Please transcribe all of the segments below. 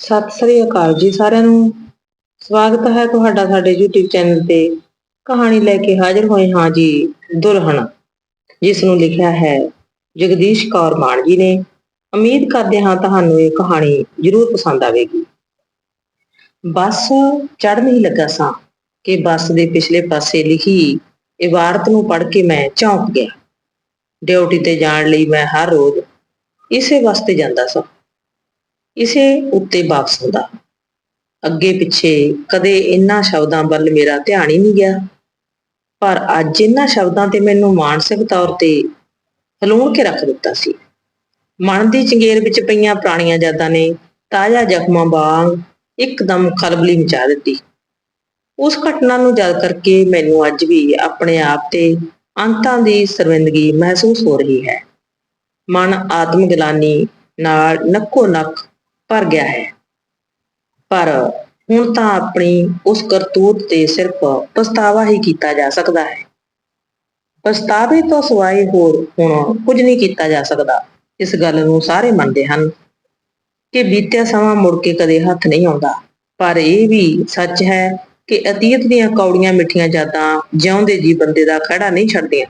ਸਤਿ ਸ੍ਰੀ ਅਕਾਲ ਜੀ ਸਾਰਿਆਂ ਨੂੰ। ਸਵਾਗਤ ਹੈ ਤੁਹਾਡਾ ਸਾਡੇ YouTube ਚੈਨਲ ਤੇ। ਕਹਾਣੀ ਲੈ ਕੇ ਹਾਜ਼ਰ ਹੋਏ ਹਾਂ ਜੀ ਦੁਲਹਨ ਜਿਸ ਨੂੰ ਲਿਖਿਆ ਹੈ ਜਗਦੀਸ਼ ਕੌਰ ਮਾਨ ਜੀ ਨੇ। ਉਮੀਦ ਕਰਦੇ ਹਾਂ ਤੁਹਾਨੂੰ ਇਹ ਕਹਾਣੀ ਜ਼ਰੂਰ ਪਸੰਦ ਆਵੇਗੀ। ਬੱਸ ਚੜ੍ਹਨ ਹੀ ਲੱਗਾ ਸਾਂ ਕਿ ਬੱਸ ਦੇ ਪਿਛਲੇ ਪਾਸੇ ਲਿਖੀ ਇਬਾਰਤ ਨੂੰ ਪੜ੍ਹ ਕੇ ਮੈਂ ਚੌਂਕ ਗਿਆ। ਡਿਊਟੀ ਤੇ ਜਾਣ ਲਈ ਮੈਂ ਹਰ ਰੋਜ਼ ਇਸੇ ਬੱਸ ਤੇ ਜਾਂਦਾ ਸਾਂ। ਇਸੇ ਉੱਤੇ ਵਾਪਸ ਹੁੰਦਾ ਅੱਗੇ ਪਿੱਛੇ ਕਦੇ ਇਨ੍ਹਾਂ ਸ਼ਬਦਾਂ ਵੱਲ ਮੇਰਾ ਧਿਆਨ ਹੀ ਨਹੀਂ ਗਿਆ। ਪਰ ਅੱਜ ਇਨ੍ਹਾਂ ਸ਼ਬਦਾਂ ਤੇ ਮੈਨੂੰ ਮਾਨਸਿਕ ਤੌਰ ਤੇ ਹਲੂਣ ਕੇ ਰੱਖ ਦਿੱਤਾ ਸੀ। ਮਨ ਦੀ ਚੰਗੇਰ ਵਿੱਚ ਪਈਆਂ ਪੁਰਾਣੀਆਂ ਯਾਦਾਂ ਨੇ ਤਾਜ਼ਾ ਜ਼ਖਮਾਂ ਵਾਂਗ ਇੱਕਦਮ ਖਲਬਲੀ ਮਚਾ ਦਿੱਤੀ। ਉਸ ਘਟਨਾ ਨੂੰ ਯਾਦ ਕਰਕੇ ਮੈਨੂੰ ਅੱਜ ਵੀ ਆਪਣੇ ਆਪ ਤੇ ਅੰਤਾਂ ਦੀ ਸਰਮਿੰਦਗੀ ਮਹਿਸੂਸ ਹੋ ਰਹੀ ਹੈ। ਮਨ ਆਤਮ ਗਿਲਾਨੀ ਨਾਲ ਨੱਕੋ ਨੱਕ ਭਰ ਗਿਆ ਹੈ। ਪਰ ਹੁਣ ਤਾਂ ਆਪਣੀ ਉਸ ਕਰਤੂਤ ਤੇ ਸਿਰਫ ਪਛਤਾਵਾ ਹੀ ਕੀਤਾ ਜਾ ਸਕਦਾ ਹੈ। ਪਛਤਾਵੇ ਤੋਂ ਸਿਵਾਏ ਹੋਰ ਹੁਣ ਕੁਝ ਨਹੀਂ ਕੀਤਾ ਜਾ ਸਕਦਾ। ਇਸ ਗੱਲ ਨੂੰ ਸਾਰੇ ਮੰਨਦੇ ਹਨ ਕਿ ਬੀਤਿਆ ਸਮਾਂ ਮੁੜ ਕੇ ਕਦੇ ਹੱਥ ਨਹੀਂ ਆਉਂਦਾ। ਪਰ ਇਹ ਵੀ ਸੱਚ ਹੈ ਕਿ ਅਤੀਤ ਦੀਆਂ ਕੌੜੀਆਂ ਮਿੱਠੀਆਂ ਯਾਦਾਂ ਜਿਉਂਦੇ ਜੀ ਬੰਦੇ ਦਾ ਖੜਾ ਨਹੀਂ ਛੱਡਦੀਆਂ।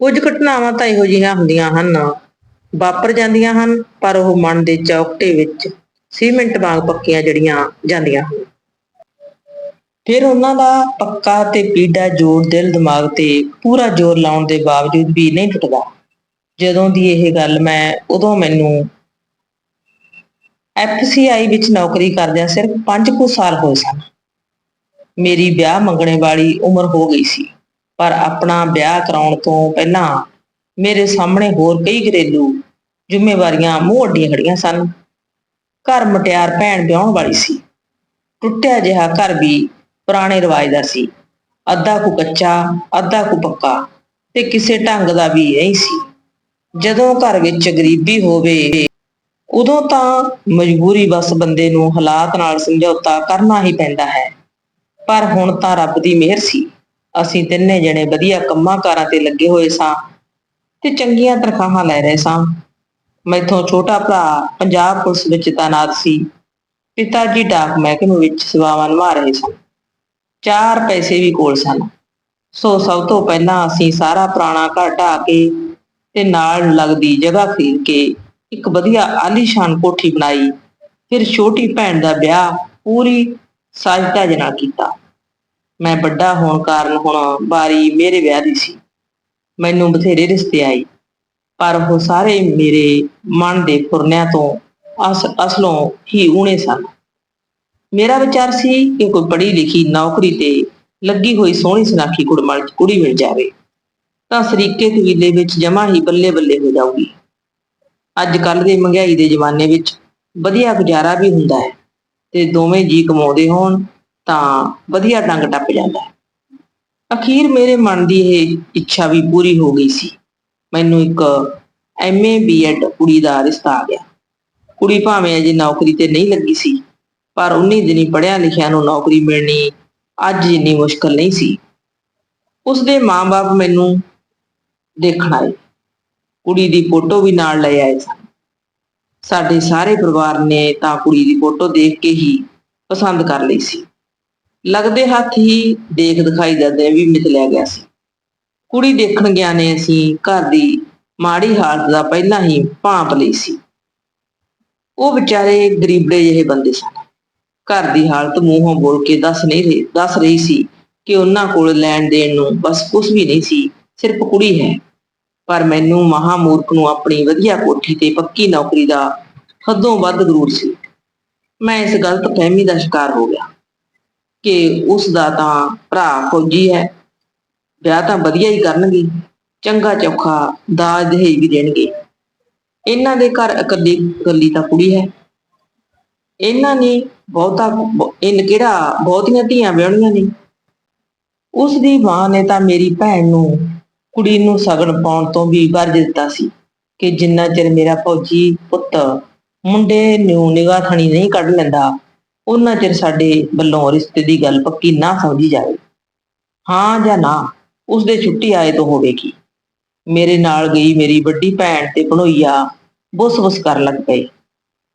ਕੁਝ ਘਟਨਾਵਾਂ ਤਾਂ ਇਹੋ ਜਿਹੀਆਂ ਹੁੰਦੀਆਂ ਹਨ ਵਾਪਰ ਜਾਂਦੀਆਂ ਹਨ, ਪਰ ਉਹ ਮਨ ਦੇ ਚੌਕਟੇ ਵਿੱਚ ਸੀਮੈਂਟ ਵਾਂਗ ਪੱਕੀਆਂ ਜੜੀਆਂ ਜਾਂਦੀਆਂ ਹਨ। ਫਿਰ ਉਹਨਾਂ ਦਾ ਪੱਕਾ ਤੇ ਪੀੜਾ ਜ਼ੋਰ ਦਿਲ ਦਿਮਾਗ ਤੇ ਪੂਰਾ ਜ਼ੋਰ ਲਾਉਣ ਦੇ ਬਾਵਜੂਦ ਵੀ ਨਹੀਂ ਟੁੱਟਦਾ। ਜਦੋਂ ਦੀ ਇਹ ਗੱਲ ਮੈਂ, ਉਦੋਂ ਮੈਨੂੰ ਐਫਸੀਆਈ ਵਿੱਚ ਨੌਕਰੀ ਕਰਦਿਆਂ ਸਿਰਫ 5 ਕੁ ਸਾਲ ਹੋਏ ਸਨ। ਮੇਰੀ ਵਿਆਹ ਮੰਗਣੇ ਵਾਲੀ ਉਮਰ ਹੋ ਗਈ ਸੀ, ਪਰ ਆਪਣਾ ਵਿਆਹ ਕਰਾਉਣ ਤੋਂ ਪਹਿਲਾਂ ਮੇਰੇ ਸਾਹਮਣੇ ਹੋਰ ਕਈ ਘਰੇਲੂ ਜ਼ਿੰਮੇਵਾਰੀਆਂ ਮੂੰਹ ਅੱਡੀਆਂ ਖੜੀਆਂ ਸਨ। ਘਰ ਮਟਿਆਰ ਭੈਣ ਵਿਆਹਣ ਵਾਲੀ ਸੀ। ਟੁੱਟਿਆ ਜਿਹਾ ਘਰ ਵੀ ਪੁਰਾਣੇ ਰਿਵਾਜ ਦਾ ਸੀ। ਅੱਧਾ ਕੁ ਕੱਚਾ, ਅੱਧਾ ਕੁ ਪੱਕਾ ਤੇ ਕਿਸੇ ਢੰਗ ਦਾ ਵੀ ਨਹੀਂ ਸੀ। ਜਦੋਂ ਘਰ ਵਿੱਚ ਗਰੀਬੀ ਹੋਵੇ, ਉਦੋਂ ਤਾਂ ਮਜਬੂਰੀ ਬਸ ਬੰਦੇ ਨੂੰ ਹਾਲਾਤ ਨਾਲ ਸਮਝੌਤਾ ਕਰਨਾ ਹੀ ਪੈਂਦਾ ਹੈ। ਪਰ ਹੁਣ ਤਾਂ ਰੱਬ ਦੀ ਮਿਹਰ ਸੀ। ਅਸੀਂ ਤਿੰਨੇ ਜਣੇ ਵਧੀਆ ਕੰਮਾਂ ਕਾਰਾਂ ਤੇ ਲੱਗੇ ਹੋਏ ਸਾਂ ਤੇ ਚੰਗੀਆਂ ਤਨਖਾਹਾਂ ਲੈ ਰਹੇ ਸਾਂ। ਮੈਥੋਂ ਛੋਟਾ ਭਰਾ ਪੰਜਾਬ ਪੁਲਿਸ ਵਿੱਚ ਤਾਇਨਾਤ ਸੀ। ਪਿਤਾ ਜੀ ਡਾਕ ਮਹਿਕਮੇ ਵਿੱਚ ਸੇਵਾਵਾਂ ਨਿਭਾ ਰਹੇ ਸਨ। ਚਾਰ ਪੈਸੇ ਵੀ ਕੋਲ ਸਨ। ਸੋ ਸਭ ਤੋਂ ਪਹਿਲਾਂ ਅਸੀਂ ਸਾਰਾ ਪੁਰਾਣਾ ਘਰ ਢਾਹ ਕੇ ਤੇ ਨਾਲ ਲੱਗਦੀ ਜਗ੍ਹਾ ਖਰੀਦ ਕੇ ਇੱਕ ਵਧੀਆ ਆਲੀਸ਼ਾਨ ਕੋਠੀ ਬਣਾਈ। ਫਿਰ ਛੋਟੀ ਭੈਣ ਦਾ ਵਿਆਹ ਪੂਰੀ ਸਾਜਧਾਜ ਨਾਲ ਕੀਤਾ। ਮੈਂ ਵੱਡਾ ਹੋਣ ਕਾਰਨ ਹੁਣ ਬਾਰੀ ਮੇਰੇ ਵਿਆਹ ਦੀ ਸੀ। ਮੈਨੂੰ ਬਥੇਰੇ ਰਿਸ਼ਤੇ ਆਏ। ਪਰ ਉਹ ਸਾਰੇ ਮੇਰੇ ਮਨ ਦੇ ਫੁਰਨਿਆਂ ਤੋਂ ਅਸ, ਅਸਲੋਂ ਹੀ ਊਣੇ ਸਨ। ਮੇਰਾ ਵਿਚਾਰ ਸੀ ਕਿ ਕੋਈ ਪੜ੍ਹੀ ਲਿਖੀ ਨੌਕਰੀ ਤੇ ਲੱਗੀ ਹੋਈ ਸੋਹਣੀ ਸੁਨਾਖੀ ਕੁੜਮਲ ਕੁੜੀ ਮਿਲ ਜਾਵੇ, ਤਾਂ ਸਰੀਕੇ ਕਬੀਲੇ ਵਿੱਚ ਜਮਾ ਹੀ ਬੱਲੇ ਬੱਲੇ ਹੋ ਜਾਊਗੀ। ਅੱਜ ਕੱਲ ਦੇ ਮਹਿੰਗਾਈ ਦੇ ਜ਼ਮਾਨੇ ਵਿੱਚ ਵਧੀਆ ਗੁਜ਼ਾਰਾ ਵੀ ਹੁੰਦਾ ਹੈ ਤੇ ਦੋਵੇਂ ਜੀ ਕਮਾਉਂਦੇ ਹੋਣ ਤਾਂ ਵਧੀਆ ਡੰਗ ਟੱਪ ਜਾਂਦਾ ਹੈ। ਅਖੀਰ ਮੇਰੇ ਮਨ ਦੀ ਇਹ ਇੱਛਾ ਵੀ ਪੂਰੀ ਹੋ ਗਈ ਸੀ। ਮੈਨੂੰ ਇੱਕ ਐਮਏ ਬੀਐਡ ਕੁੜੀ ਦਾ ਰਿਸ਼ਤਾ ਆ ਗਿਆ। ਕੁੜੀ ਭਾਵੇਂ ਅਜੇ ਨੌਕਰੀ ਤੇ ਨਹੀਂ ਲੱਗੀ ਸੀ, ਪਰ ਉਨੀ ਦਿਨੀ ਪੜਿਆ ਲਿਖਿਆ ਨੂੰ ਨੌਕਰੀ ਮਿਲਣੀ ਅੱਜ ਇੰਨੀ ਮੁਸ਼ਕਲ ਨਹੀਂ ਸੀ। ਉਸਦੇ ਮਾਂ-ਬਾਪ ਮੈਨੂੰ ਦੇਖਣ ਆਏ। ਕੁੜੀ ਦੀ ਫੋਟੋ ਵੀ ਨਾਲ ਲੈ ਆਏ ਸਨ। ਸਾਡੇ ਸਾਰੇ ਪਰਿਵਾਰ ਨੇ ਤਾਂ ਕੁੜੀ ਦੀ ਫੋਟੋ ਦੇਖ ਕੇ ਹੀ ਪਸੰਦ ਕਰ ਲਈ ਸੀ। ਲੱਗਦੇ ਹੱਥ ਹੀ ਦੇਖ ਦਿਖਾਈ ਦਾ ਵੀ ਮਿਥ ਲਿਆ ਗਿਆ ਸੀ। ਕੁੜੀ ਦੇਖਣ ਗਿਆ ਨੇ ਅਸੀਂ, ਘਰ ਦੀ ਮਾੜੀ ਹਾਲਤ ਦਾ ਪਹਿਲਾਂ ਹੀ ਭਾਂਪ ਲਈ ਸੀ। ਉਹ ਵਿਚਾਰੇ ਗਰੀਬੜੇ ਜਿਹੇ ਬੰਦੇ ਸਨ। ਘਰ ਦੀ ਹਾਲਤ ਮੂੰਹੋਂ ਬੋਲ ਕੇ ਦੱਸ ਨਹੀਂ ਰਹੀ, ਦੱਸ ਰਹੀ ਸੀ ਕਿ ਉਹਨਾਂ ਕੋਲ ਲੈਣ ਦੇਣ ਨੂੰ ਬਸ ਕੁਝ ਵੀ ਨਹੀਂ ਸੀ, ਸਿਰਫ ਕੁੜੀ ਹੈ। ਪਰ ਮੈਨੂੰ ਮਹਾਮੂਰਖ ਨੂੰ ਆਪਣੀ ਵਧੀਆ ਕੋਠੀ ਤੇ ਪੱਕੀ ਨੌਕਰੀ ਦਾ ਹੱਦੋਂ ਵੱਧ ਜ਼ਰੂਰ ਸੀ। ਮੈਂ ਇਸ ਗਲਤ ਫਹਿਮੀ ਦਾ ਸ਼ਿਕਾਰ ਹੋ ਗਿਆ ਕਿ ਉਸ ਦਾ ਤਾਂ ਭਰਾ ਫੌਜੀ ਹੈ। ਵਿਆਹ ਤਾਂ ਵਧੀਆ ਹੀ ਕਰਨਗੇ, ਚੰਗਾ ਚੌਖਾ ਦਾਜ ਦਹੇਜ ਵੀ ਦੇਣਗੇ। ਇਹਨਾਂ ਦੇ ਘਰ ਇਕੱਲੀ ਇਕੱਲੀ ਤਾਂ ਕੁੜੀ ਹੈ। ਇਹਨਾਂ ਨੇ ਬਹੁਤਾ ਇਹਨ ਕਿਹੜਾ ਬਹੁਤੀਆਂ ਧੀਆਂ ਵਿਆਹਣੀਆਂ ਨੇ? ਉਸ ਦੀ ਮਾਂ ਨੇ ਤਾਂ ਮੇਰੀ ਭੈਣ ਨੂੰ, ਕੁੜੀ ਨੂੰ ਸਗਨ ਪਾਉਣ ਤੋਂ ਵੀ ਵਰਜ ਦਿੱਤਾ ਸੀ ਕਿ ਜਿੰਨਾ ਚਿਰ ਮੇਰਾ ਫੌਜੀ ਪੁੱਤ ਮੁੰਡੇ ਨੂੰ ਨਿਗਾਹਥਣੀ ਨਹੀਂ ਕੱਢ ਲੈਂਦਾ, ਉਹਨਾਂ ਚਿਰ ਸਾਡੇ ਵੱਲੋਂ ਰਿਸ਼ਤੇ ਦੀ ਗੱਲ ਪੱਕੀ ਨਾ ਸਮਝੀ ਜਾਵੇ। ਹਾਂ ਜਾਂ ਨਾ? ਉਸ ਦੇ ਛੁੱਟੀ ਆਏ ਤੋਂ ਹੋਵੇਗੀ। ਮੇਰੇ ਨਾਲ ਗਈ ਮੇਰੀ ਵੱਡੀ ਭੈਣ ਤੇ ਭਣੋਈਆ ਬੁੱਸ-ਬੁੱਸ ਕਰਨ ਲੱਗ ਪਏ।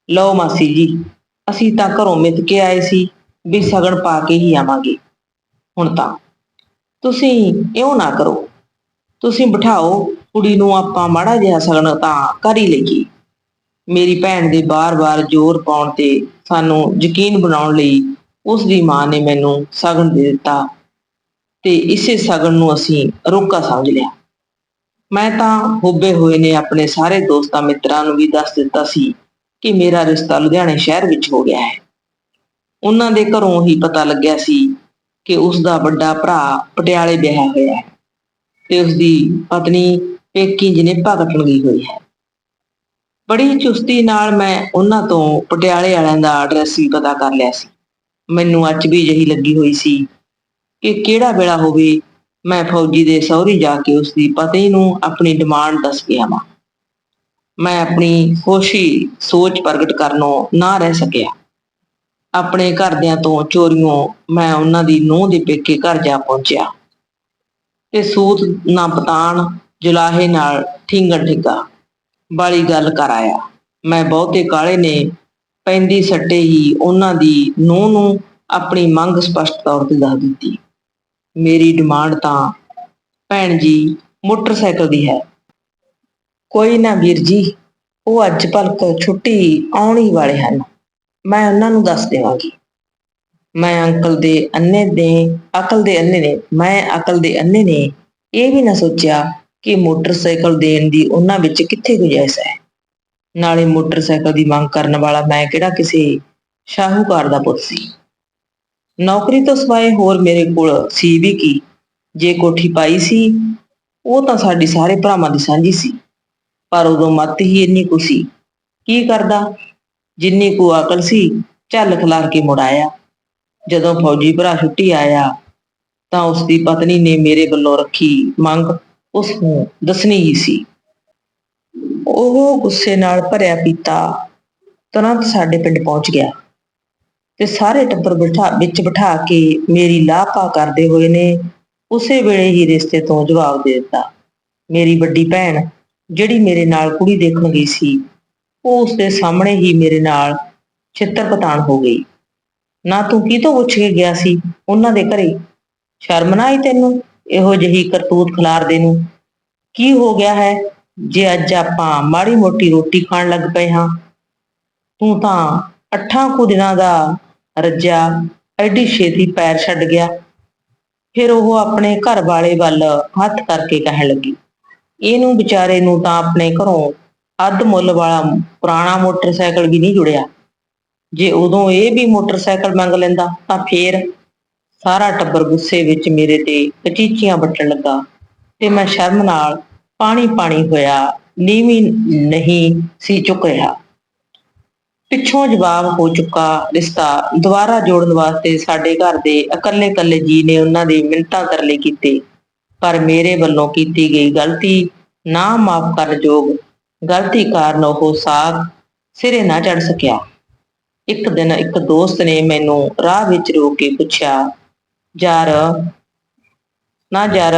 ਲਓ ਮਾਸੀ ਜੀ, ਅਸੀਂ ਤਾਂ ਘਰੋਂ ਮਿੱਤ ਕੇ ਆਏ ਸੀ ਵੀ ਸਗਨ ਪਾ ਕੇ ਹੀ ਆਵਾਂਗੇ। ਹੁਣ ਤਾਂ ਤੁਸੀਂ ਇਉਂ ਨਾ ਕਰੋ। ਤੁਸੀਂ ਬਿਠਾਓ, ਕੁੜੀ ਨੂੰ ਆਪਾਂ ਮਾੜਾ ਜਿਹਾ ਸਗਨ ਤਾਂ ਕਰ ਹੀ ਲਈਏ। ਮੇਰੀ ਭੈਣ ਦੇ ਬਾਰ-ਬਾਰ ਜ਼ੋਰ ਪਾਉਣ ਤੇ ਸਾਨੂੰ ਯਕੀਨ ਬਣਾਉਣ ਲਈ ਉਸ ਦੀ ਮਾਂ ਨੇ ਮੈਨੂੰ ਸਗਨ ਦੇ ਦਿੱਤਾ। ਤੇ ਇਸੇ ਸਗਨ ਨੂੰ ਅਸੀਂ ਰੋਕਾ ਸਮਝ ਲਿਆ। ਮੈਂ ਤਾਂ ਹੋਬੇ ਹੋਏ ਨੇ ਆਪਣੇ ਸਾਰੇ ਦੋਸਤਾਂ ਮਿੱਤਰਾਂ ਨੂੰ ਵੀ ਦੱਸ ਦਿੱਤਾ ਸੀ ਕਿ ਮੇਰਾ ਰਿਸ਼ਤਾ ਲੁਧਿਆਣੇ ਸ਼ਹਿਰ ਵਿੱਚ ਹੋ ਗਿਆ ਹੈ। ਉਹਨਾਂ ਦੇ ਘਰੋਂ ਹੀ ਪਤਾ ਲੱਗਿਆ ਸੀ ਕਿ ਉਸ ਦਾ ਵੱਡਾ ਭਰਾ ਪਟਿਆਲੇ ਵਿਆਹਿਆ ਹੋਇਆ ਹੈ ਤੇ ਉਸ ਦੀ ਪਤਨੀ ਪੇਕੀ ਜਨੇਪਾ ਕੱਟਣ ਗਈ ਹੋਈ ਹੈ। ਬੜੀ ਚੁਸਤੀ ਨਾਲ ਮੈਂ ਉਹਨਾਂ ਤੋਂ ਪਟਿਆਲੇ ਵਾਲਿਆਂ ਦਾ ਐਡਰੈਸ ਵੀ ਪਤਾ ਕਰ ਲਿਆ ਸੀ। ਮੈਨੂੰ ਅੱਜ ਵੀ ਜਹੀ ਲੱਗੀ ਹੋਈ ਸੀ ਕਿ ਕਿਹੜਾ ਵੇਲਾ ਹੋਵੇ ਮੈਂ ਫੌਜੀ ਦੇ ਸਹੁਰੇ ਜਾ ਕੇ ਉਸ ਦੀ ਪਤਨੀ ਨੂੰ ਆਪਣੀ ਡਿਮਾਂਡ ਦੱਸ ਕੇ ਆਵਾਂ। ਮੈਂ ਆਪਣੀ ਖੁਸ਼ੀ, ਸੋਚ ਪ੍ਰਗਟ ਕਰਨੋਂ ਨਾ ਰਹਿ ਸਕਿਆ। ਆਪਣੇ ਘਰਦਿਆਂ ਤੋਂ ਚੋਰੀਆਂ ਮੈਂ ਉਹਨਾਂ ਦੀ ਨੂੰਹ ਦੇ ਪੇਕੇ ਘਰ ਜਾ ਪਹੁੰਚਿਆ। ਤੇ ਸੂਤ ਨਾ ਪਤਾਣ, ਜਲਾਹੇ ਨਾਲ ਠਿੰਗਣ ਠਿੱਗਾ ਵਾਲੀ ਗੱਲ ਕਰ ਆਇਆ। ਮੈਂ ਬਹੁਤੇ ਕਾਲੇ ਨੇ, ਪੈਂਦੀ ਸੱਟੇ ਹੀ ਉਹਨਾਂ ਦੀ ਨੂੰਹ ਨੂੰ ਆਪਣੀ ਮੰਗ ਸਪਸ਼ਟ ਤੌਰ ਤੇ ਦੱਸ ਦਿੱਤੀ। ਮੇਰੀ ਡਿਮਾਂਡ ਤਾਂ ਭੈਣ ਜੀ ਮੋਟਰਸਾਈਕਲ ਦੀ ਹੈ। ਕੋਈ ਨਾ ਵੀਰ ਜੀ, ਉਹ ਅੱਜ ਭਲਕ ਛੁੱਟੀ ਆਉਣ ਹੀ ਵਾਲੇ ਹਨ। ਮੈਂ ਉਹਨਾਂ ਨੂੰ ਦੱਸ ਦੇਵਾਂਗੀ। ਮੈਂ ਅੰਕਲ ਦੇ ਅੰਨੇ ਨੇ ਅਕਲ ਦੇ ਅੰਨੇ ਨੇ, ਮੈਂ ਅਕਲ ਦੇ ਅੰਨੇ ਨੇ, ਇਹ ਵੀ ਨਾ ਸੋਚਿਆ ਕਿ ਮੋਟਰਸਾਈਕਲ ਦੇਣ ਦੀ ਉਹਨਾਂ ਵਿੱਚ ਕਿੱਥੇ ਗੁੰਜਾਇਸ਼ ਹੈ। ਨਾਲੇ ਮੋਟਰਸਾਈਕਲ ਦੀ ਮੰਗ ਕਰਨ ਵਾਲਾ ਮੈਂ ਕਿਹੜਾ ਕਿਸੇ ਸ਼ਾਹੂਕਾਰ ਦਾ ਪੁੱਤ ਸੀ। ਨੌਕਰੀ ਤੋਂ ਸਿਵਾਏ ਹੋਰ ਮੇਰੇ ਕੋਲ ਸੀ ਵੀ ਕੀ? ਜੇ ਕੋਠੀ ਪਾਈ ਸੀ, ਉਹ ਤਾਂ ਸਾਡੀ ਸਾਰੇ ਭਰਾਵਾਂ ਦੀ ਸਾਂਝੀ ਸੀ। ਪਰ ਉਦੋਂ ਮੱਤ ਹੀ ਇੰਨੀ ਕੁ ਸੀ। ਕੀ ਕਰਦਾ? ਜਿੰਨੀ ਕੁ ਅਕਲ ਸੀ, ਝੱਲ ਖਲਾਰ ਕੇ ਮੁੜ ਆਇਆ। ਜਦੋਂ ਫੌਜੀ ਭਰਾ ਛੁੱਟੀ ਆਇਆ, ਤਾਂ ਉਸ ਦੀ ਪਤਨੀ ਨੇ ਮੇਰੇ ਵੱਲੋਂ ਰੱਖੀ ਮੰਗ ਉਸ ਨੂੰ ਦੱਸਣੀ ਹੀ ਸੀ। ਉਹ ਗੁੱਸੇ ਨਾਲ ਭਰਿਆ ਪੀਤਾ, ਤੁਰੰਤ ਸਾਡੇ ਪਿੰਡ ਪਹੁੰਚ ਗਿਆ। ਤੇ ਸਾਰੇ ਟੱਬਰ ਬਿਠਾ, ਵਿੱਚ ਬਿਠਾ ਕੇ ਮੇਰੀ ਲਾਪਾ ਕਰਦੇ ਹੋਏ ਨੇ ਉਸੇ ਵੇਲੇ ਹੀ ਰਿਸ਼ਤੇ ਤੋਂ ਜਵਾਬ ਦੇ ਦਿੱਤਾ। ਮੇਰੀ ਵੱਡੀ ਭੈਣ, ਜਿਹੜੀ ਮੇਰੇ ਨਾਲ ਕੁੜੀ ਦੇਖਣ ਗਈ ਸੀ, ਉਹ ਉਸ ਦੇ ਸਾਹਮਣੇ ਹੀ ਮੇਰੇ ਨਾਲ ਛਿੱਤਰ ਪਤਾਣ ਹੋ ਗਈ। ਨਾ ਤੂੰ ਕੀ ਤੋਂ ਪੁੱਛ ਕੇ ਗਿਆ ਸੀ ਉਹਨਾਂ ਦੇ ਘਰੇ? ਸ਼ਰਮ ਨਾ ਆਈ ਤੈਨੂੰ? ਇਹੋ ਜਿਹੀ ਕਰਤੂਤ ਖਿਲਾਰਦੇ ਨੂੰ। ਕੀ ਹੋ ਗਿਆ ਹੈ? ਜੇ ਅੱਜ ਆਪਾਂ ਮਾੜੀ ਮੋਟੀ ਰੋਟੀ ਖਾਣ ਲੱਗ ਪਏ ਹਾਂ, ਤੂੰ ਤਾਂ ਅੱਠਾਂ ਕੁ ਦਿਨਾਂ ਦਾ ਰੱਜਾ ਐਡੀ ਛੇਤੀ ਪੈਰ ਛੱਡ ਗਿਆ। ਫਿਰ ਉਹ ਆਪਣੇ ਘਰ ਵਾਲੇ ਵੱਲ ਹੱਥ ਕਰਕੇ ਕਹਿਣ ਲੱਗੀ, ਇਹਨੂੰ ਵਿਚਾਰੇ ਨੂੰ ਤਾਂ ਆਪਣੇ ਘਰੋਂ ਅੱਧ ਮੁੱਲ ਵਾਲਾ ਪੁਰਾਣਾ ਮੋਟਰਸਾਈਕਲ ਵੀ ਨਹੀਂ ਜੁੜਿਆ। ਜੇ ਉਦੋਂ ਇਹ ਵੀ ਮੋਟਰਸਾਈਕਲ ਮੰਗ ਲੈਂਦਾ ਤਾਂ ਫੇਰ ਸਾਰਾ ਟੱਬਰ ਗੁੱਸੇ ਵਿੱਚ ਮੇਰੇ ਤੇ ਕਚੀਚੀਆਂ ਵੱਟਣ ਲੱਗਾ ਤੇ ਮੈਂ ਸ਼ਰਮ ਨਾਲ ਪਾਣੀ ਪਾਣੀ ਹੋਇਆ, ਨੀਵੀਂ ਨਹੀਂ ਸੀ ਚੁੱਕ ਰਿਹਾ। ਪਿੱਛੋਂ ਜਵਾਬ ਹੋ ਚੁੱਕਾ ਰਿਸ਼ਤਾ। ਦੁਬਾਰਾ ਜੋੜਨ ਵਾਸਤੇ ਸਾਡੇ ਘਰ ਦੇ ਇਕੱਲੇ ਇਕੱਲੇ ਜੀ ਨੇ ਉਹਨਾਂ ਦੀ ਮਿੰਨਤਾਂ ਤਰਲੇ ਕੀਤੇ। ਪਰ ਮੇਰੇ ਵੱਲੋਂ ਕੀਤੀ ਗਈ ਗਲਤੀ ਨਾ ਮਾਫ ਕਰਨ ਯੋਗ ਗਲਤੀ ਕਾਰਨ ਉਹ ਸਾਗ ਸਿਰੇ ਨਾ ਚੜ ਸਕਿਆ। ਇੱਕ ਦਿਨ ਇੱਕ ਦੋਸਤ ਨੇ ਮੈਨੂੰ ਰਾਹ ਵਿੱਚ ਰੋਕ ਕੇ ਪੁੱਛਿਆ, ਯਾਰ, ਨਾ ਯਾਰ,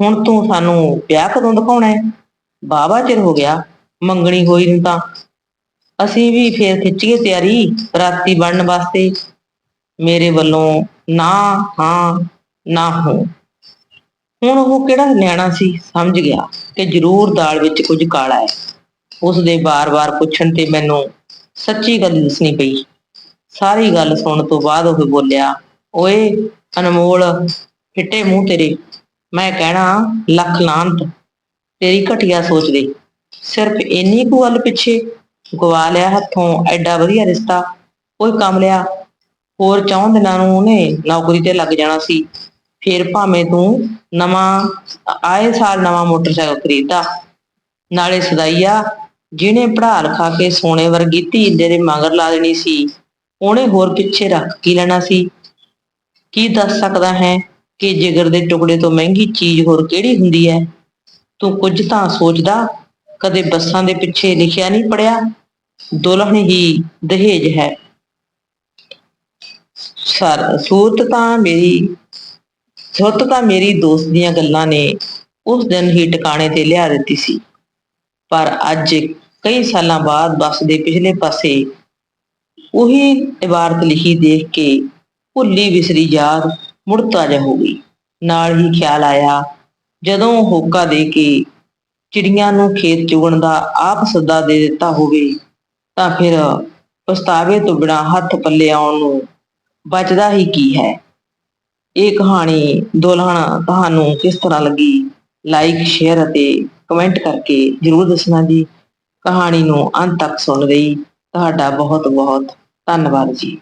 ਹੁਣ ਤੂੰ ਸਾਨੂੰ ਵਿਆਹ ਕਦੋਂ ਦਿਖਾਉਣਾ ਹੈ? ਬਾਵਾ ਚਿਰ ਹੋ ਗਿਆ, ਮੰਗਣੀ ਹੋਈ ਨੂੰ ਤਾਂ। ਅਸੀਂ ਵੀ ਫੇਰ ਖਿੱਚੀਏ ਤਿਆਰੀ ਰਾਤੀ ਬਣਨ ਵਾਸਤੇ। ਮੇਰੇ ਵੱਲੋਂ ਨਾ ਹਾਂ, ਨਾ ਹੋ। ਹੁਣ ਉਹ ਕਿਹੜਾ ਨਿਆਣਾ ਸੀ, ਸਮਝ ਗਿਆ ਕਿ ਜ਼ਰੂਰ ਦਾਲ ਵਿੱਚ ਕੁਝ ਕਾਲਾ ਹੈ। ਉਸ ਦੇ ਬਾਰ-ਬਾਰ ਪੁੱਛਣ ਤੇ ਮੈਨੂੰ ਸੱਚੀ ਗੱਲ ਦੱਸਣੀ ਪਈ। ਸਾਰੀ ਗੱਲ ਸੁਣਨ ਤੋਂ ਬਾਅਦ ਉਹ ਬੋਲਿਆ, ਓਏ, ਅਨਮੋਲ, ਫਿੱਟੇ ਮੂੰਹ ਤੇਰੇ। ਮੈਂ ਕਹਿਣਾ, ਲੱਖ ਲਾਂਤ। ਤੇਰੀ ਘਟੀਆ ਸੋਚ ਦੇ। ਸਿਰਫ ਇੰਨੀ ਕੁ ਗੱਲ ਪਿੱਛੇ ਗਵਾ ਲਿਆ ਹੱਥੋਂ, ਐਡਾ ਵਧੀਆ ਰਿਸ਼ਤਾ। ਕੋਈ ਕੰਮ ਲਿਆ, ਹੋਰ ਚੌਂ ਦਿਨਾਂ ਨੂੰ ਉਹਨੇ ਨੌਕਰੀ ਤੇ ਲੱਗ ਜਾਣਾ ਸੀ। ਫਿਰ ਭਾਵੇਂ ਤੂੰ ਨਵਾਂ, ਆਏ ਸਾਲ ਨਵਾਂ ਮੋਟਰਸਾਈਕਲ ਖਰੀਦਦਾ। ਨਾਲੇ ਸਦਾਈਆ, ਜਿਹਨੇ ਪੜਾ ਲਿਖਾ ਕੇ ਸੋਨੇ ਵਰਗੀ ਧੀ ਦੇ ਮਗਰ ਲਾ ਦੇਣੀ ਸੀ, ਉਹਨੇ ਹੋਰ ਪਿੱਛੇ ਰੱਖ ਕੀ ਲੈਣਾ ਸੀ? ਕੀ ਦੱਸ ਸਕਦਾ ਹੈ ਕਿ ਜਿਗਰ ਦੇ ਟੁਕੜੇ ਤੋਂ ਮਹਿੰਗੀ ਚੀਜ਼ ਹੋਰ ਕਿਹੜੀ ਹੁੰਦੀ ਹੈ? ਤੂੰ ਕੁਝ ਤਾਂ ਸੋਚਦਾ, ਕਦੇ ਬੱਸਾਂ ਦੇ ਪਿੱਛੇ ਲਿਖਿਆ ਨਹੀਂ ਪੜਿਆ ਦੁਲਹਨ ਹੀ ਦਹੇਜ ਹੈ। ਸਰ ਤਾਂ ਮੇਰੀ, ਸੁਰਤ ਤਾਂ ਮੇਰੀ ਦੋਸਤ ਦੀਆਂ ਗੱਲਾਂ ਨੇ ਉਸ ਦਿਨ ਹੀ ਟਿਕਾਣੇ ਤੇ ਲਿਆ ਦਿੱਤੀ ਸੀ। ਪਰ ਅੱਜ ਕਈ ਸਾਲਾਂ ਬਾਅਦ ਬੱਸ ਦੇ ਪਿਛਲੇ ਪਾਸੇ ਉਹੀ ਇਬਾਰਤ ਲਿਖੀ ਦੇਖ ਕੇ ਭੁੱਲੀ ਵਿਸਰੀ ਯਾਦ ਮੁੜ ਤਾਜ਼ਾ ਹੋ ਗਈ। ਨਾਲ ਹੀ ਖਿਆਲ ਆਇਆ, ਜਦੋਂ ਹੋਕਾ ਦੇ ਕੇ ਚਿੜੀਆਂ ਨੂੰ ਖੇਤ ਚੁਗਣ ਦਾ ਆਪ ਸੱਦਾ ਦੇ ਦਿੱਤਾ ਹੋਵੇ ਤਾਂ ਫਿਰ ਪਛਤਾਵੇ ਤੋਂ ਬਿਨਾਂ ਹੱਥ ਪੱਲੇ ਆਉਣ ਨੂੰ ਬਚਦਾ ਹੀ ਕੀ ਹੈ? ਇਹ ਕਹਾਣੀ ਦੁਲਹਨ ਤੁਹਾਨੂੰ ਕਿਸ ਤਰ੍ਹਾਂ ਲੱਗੀ? ਲਾਈਕ ਸ਼ੇਅਰ ਅਤੇ ਕਮੈਂਟ ਕਰਕੇ ਜਰੂਰ ਦੱਸਣਾ ਜੀ। ਕਹਾਣੀ ਨੂੰ ਅੰਤ ਤੱਕ ਸੁਣ ਲਈ। ਤੁਹਾਡਾ ਬਹੁਤ ਬਹੁਤ ਧੰਨਵਾਦ ਜੀ।